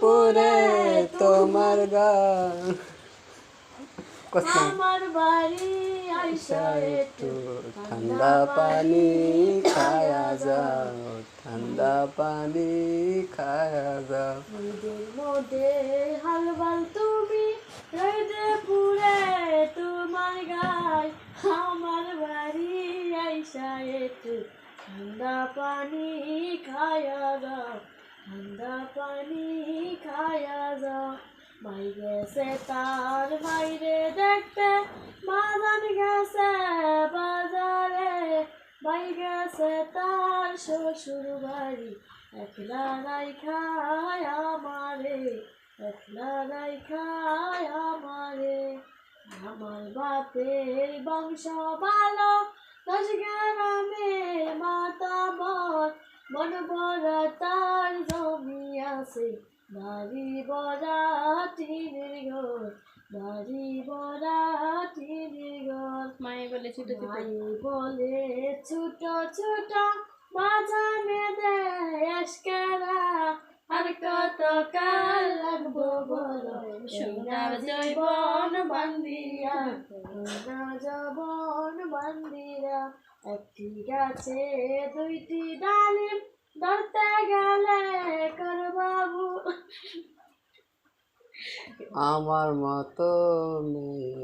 পুরে তোমার গান। আমার বাড়ি আইসা একটু ঠান্ডা পানি খায়া যাও। ঠান্ডা পানি খায়া যাও। মোদে হালবাল তুমি রইদে পুরে তোমার গায়। আমার বাড়ি আইসা একটু ঠান্ডা পানি খায়া যাও ঠান্ডা পানি খায়া যাও মাই গেছে তার বাইরে দেখতে বাজার গেছে বাজারে। মাই গেছে তার শ্বশুর বাড়ি, একলা নাই খায় আমারে, একলা নাই খায় আমারে। আমার বাপের বংশ ভালো দশ গ্রামে মাতা বর মন বড় তার জমি আছে। বাড়ি বড়া টিনের ঘর বাড়ি বড়া টিনের ঘর। মায়ে বলে ছোট মাই বলে ছোট ছোট বাজানে দেশকেরা আর কত কাল লাগবো বলো সোনা জীবন বান্দিয়া সোনা জীবন বান্দিয়া একটি গাছে দুইটি ডালিম ধরতে গেলে বাবু? আমার মতো মেয়ে